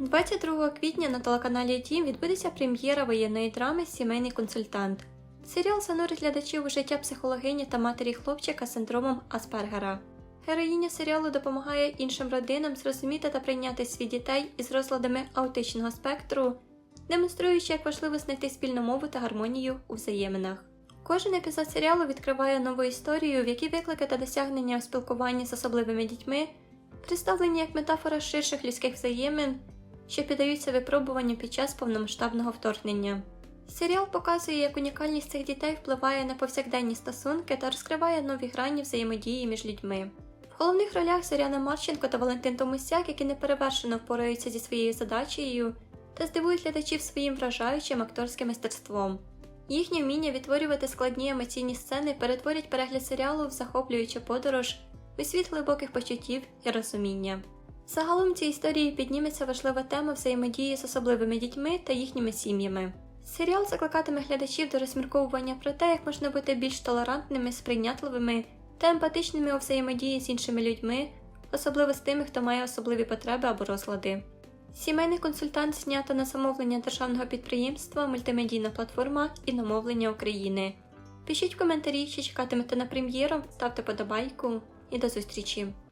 22 квітня на телеканалі Тім відбудеться прем'єра воєнної драми Сімейний консультант. Серіал занурить глядачів у життя психологині та матері хлопчика з синдромом Аспергера. Героїня серіалу допомагає іншим родинам зрозуміти та прийняти свій дітей із розладами аутичного спектру, демонструючи, як важливо знайти спільну мову та гармонію у взаєминах. Кожен епізод серіалу відкриває нову історію, в якій виклики та досягнення у спілкуванні з особливими дітьми представлені як метафора ширших людських взаємин, що піддаються випробуванню під час повномасштабного вторгнення. Серіал показує, як унікальність цих дітей впливає на повсякденні стосунки та розкриває нові грані взаємодії між людьми. В головних ролях Зоряна Марченко та Валентин Томусяк, які неперевершено впораються зі своєю задачею та здивують глядачів своїм вражаючим акторським мистецтвом. Їхнє вміння відтворювати складні емоційні сцени перетворять перегляд серіалу в захоплюючу подорож у світ глибоких почуттів і розуміння. Загалом в цій історії підніметься важлива тема взаємодії з особливими дітьми та їхніми сім'ями. Серіал закликатиме глядачів до розмірковування про те, як можна бути більш толерантними, сприйнятливими та емпатичними у взаємодії з іншими людьми, особливо з тими, хто має особливі потреби або розлади. Сімейний консультант знято на замовлення державного підприємства Мультимедійна платформа іномовлення України. Пишіть коментарі, чи чекатимете на прем'єру, ставте подобайку і до зустрічі!